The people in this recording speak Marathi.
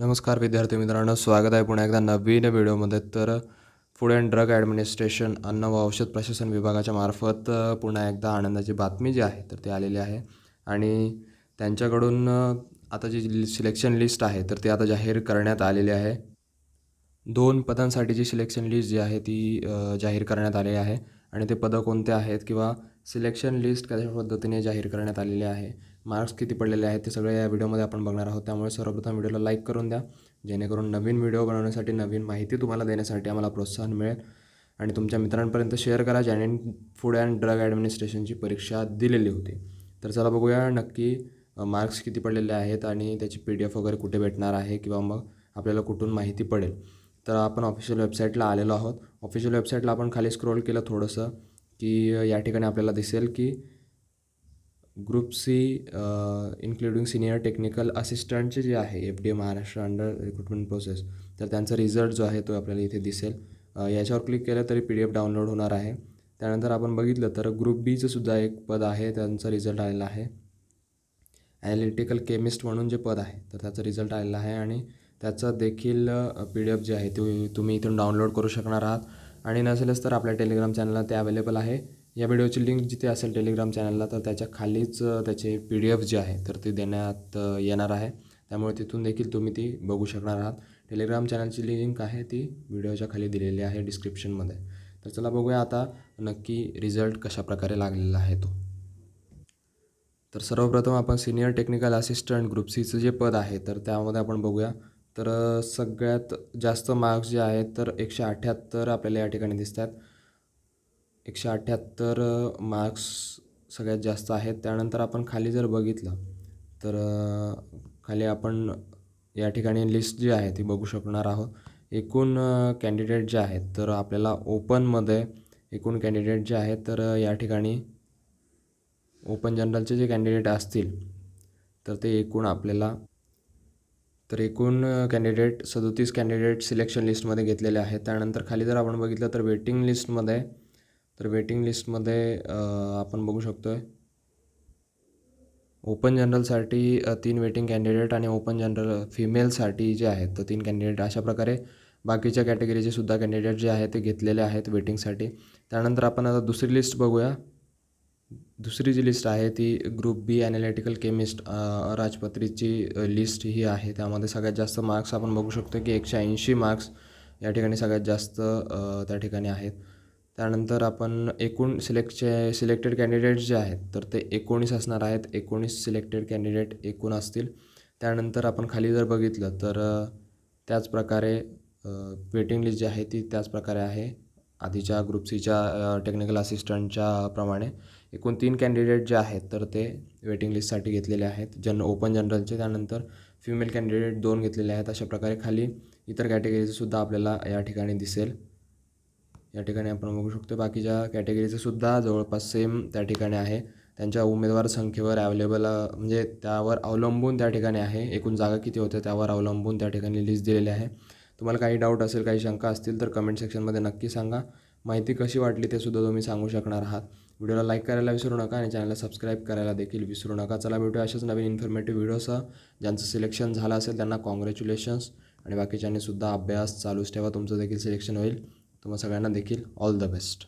नमस्कार विद्यार्थी मित्रांनो स्वागत आहे पुन्हा एकदा नवीन व्हिडिओमध्ये. तर फूड अँड ड्रग ॲडमिनिस्ट्रेशन अन्न व औषध प्रशासन विभागाच्या मार्फत पुन्हा एकदा आनंदाची बातमी जी आहे तर ती आलेली आहे. आणि त्यांच्याकडून आता जी सिलेक्शन लिस्ट आहे तर ती आता जाहीर करण्यात आलेली आहे. दोन पदांसाठीची सिलेक्शन लिस्ट जी आहे ती जाहीर करण्यात आली आहे. आणि ते पदं कोणते आहेत किंवा सिलेक्शन लिस्ट कशा पद्धतीने जाहीर करण्यात आलेली आहे मार्क्स किती पडलेले आहेत ते सगळे या व्हिडिओमध्ये आपण बघणार आहोत. त्यामुळे सर्वप्रथम व्हिडिओला लाईक करून द्या. जेणेकरून नवीन व्हिडिओ बनवण्यासाठी नवीन माहिती तुम्हाला देण्यासाठी आम्हाला प्रोत्साहन मिळेल. आणि तुमच्या मित्रांपर्यंत शेअर करा ज्याने फूड अँड ड्रग ॲडमिनिस्ट्रेशनची परीक्षा दिलेली होती. तर चला बघूया नक्की मार्क्स किती पडलेले आहेत आणि त्याची पी डी एफ वगैरे कुठे भेटणार आहे किंवा मग आपल्याला कुठून माहिती पडेल. तर आपण ऑफिशियल वेबसाईटला आलेलो आहोत. ऑफिशियल वेबसाईटला आपण खाली स्क्रोल केलं थोडंसं की या ठिकाणी आपल्याला दिसेल की group C including senior technical असिस्टंटचे जे आहे F D A Maharashtra under recruitment process तर त्यांचा रिझल्ट जो आहे तो आपल्याला इथे दिसेल. याच्यावर क्लिक केलं तरी पी डी एफ डाउनलोड होणार आहे. त्यानंतर आपण बघितलं तर ग्रुप बीचं सुद्धा एक पद आहे त्यांचा रिझल्ट आलेला आहे. ॲनालिटिकल केमिस्ट म्हणून जे पद आहे तर त्याचा रिझल्ट आलेला आहे आणि त्याचा देखील पी डी एफ जे आहे ते तुम्ही इथून डाउनलोड करू शकणार आहात. आणि नसेलच तर आपल्या टेलिग्राम चॅनलला ते अवेलेबल आहे. या व्हिडिओची लिंक जिथे असेल टेलिग्राम चॅनलला तर त्याच्या खालीच त्याचे पी डी एफ जे आहे तर ते देण्यात येणार आहे. त्यामुळे तिथून देखील तुम्ही ती बघू शकणार आहात. टेलिग्राम चॅनलची लिंक आहे ती व्हिडिओच्या खाली दिलेली आहे डिस्क्रिप्शनमध्ये तर चला बघूया आता नक्की रिझल्ट कशा प्रकारे लागलेला आहे तो. तर सर्वप्रथम आपण सिनियर टेक्निकल असिस्टंट ग्रुप सीचं जे पद आहे तर त्यामध्ये आपण बघूया. तर सगळ्यात जास्त मार्क्स जे आहेत तर एकशे अठ्ठ्याहत्तर आपल्याला या ठिकाणी दिसतात एकशे अठ्ठ्याहत्तर मार्क्स सगळ्यात जास्त आहेत. त्यानंतर आपण खाली जर बघितलं तर खाली आपण या ठिकाणी लिस्ट जी आहे ती बघू शकणार आहोत. एकूण कॅन्डिडेट जे आहेत तर आपल्याला ओपनमध्ये एकूण कॅन्डिडेट जे आहेत तर या ठिकाणी ओपन जनरलचे जे कॅन्डिडेट असतील तर ते एकूण आपल्याला तर एकूण कॅन्डिडेट सदोतीस कॅन्डिडेट सिलेक्शन लिस्टमध्ये घेतलेले आहेत. त्यानंतर खाली जर आपण बघितलं तर वेटिंग लिस्टमध्ये तर वेटिंग लिस्टमध्ये आपण बघू शकतो आहे ओपन जनरलसाठी तीन वेटिंग कॅन्डिडेट आणि ओपन जनरल फिमेलसाठी जे आहेत तर तीन कॅन्डिडेट अशा प्रकारे. बाकीच्या कॅटेगरीचे सुद्धा कॅन्डिडेट जे आहेत ते घेतलेले आहेत वेटिंगसाठी त्यानंतर आपण आता दुसरी लिस्ट बघूया. दुसरी जी लिस्ट आहे ती ग्रुप बी ॲनालिटिकल केमिस्ट राजपत्रीची लिस्ट ही आहे. त्यामध्ये सगळ्यात जास्त मार्क्स आपण बघू शकतो की एकशे ऐंशी मार्क्स या ठिकाणी सगळ्यात जास्त त्या ठिकाणी आहेत. त्यानंतर आपण एकूण सिलेक्टचे सिलेक्टेड कॅन्डिडेट जे आहेत तर ते एकोणीस असणार आहेत. एकोणीस सिलेक्टेड कॅन्डिडेट एकूण असतील. त्यानंतर आपण खाली जर बघितलं तर त्याचप्रकारे त्याच प्रकारे वेटिंग लिस्ट जी आहे ती त्याच प्रकारे आहे. आधीच्या ग्रुप सीच्या टेक्निकल असिस्टंटच्या प्रमाणे. एकूण तीन कॅन्डिडेट जे आहेत तर ते वेटिंग लिस्टसाठी घेतलेले आहेत. जन ओपन जनरलचे त्यानंतर फिमेल कॅन्डिडेट दोन घेतलेले आहेत. अशा प्रकारे खाली इतर कॅटेगरीजसुद्धा आपल्याला या ठिकाणी दिसेल. या ठिकाणी आपण बघू शकतो बाकीच्या कॅटेगरीचं सुद्धा जवळपास सेम त्या ठिकाणी आहे. त्यांच्या उमेदवार संख्येवर अवेलेबल म्हणजे त्यावर अवलंबून त्या ठिकाणी आहे. एकूण जागा किती होत्या त्यावर अवलंबून त्या ठिकाणी लिस्ट दिलेली आहे. तुम्हाला काही डाऊट असेल काही शंका असतील तर कमेंट सेक्शनमध्ये नक्की सांगा. माहिती कशी वाटली ते सुद्धा तुम्ही सांगू शकणार आहात. व्हिडिओला लाईक करायला विसरू नका आणि चॅनलला सबस्क्राईब करायला देखील विसरू नका. चला भेटूया अशाच नवीन इन्फॉर्मेटिव्ह व्हिडिओसह ज्यांचं सिलेक्शन झालं असेल त्यांना कॉंग्रॅच्युलेशन्स आणि बाकीच्यांनी सुद्धा अभ्यास चालूच ठेवा. तुमचं देखील सिलेक्शन होईल. तुम्हा सगळ्यांना देखील ऑल द बेस्ट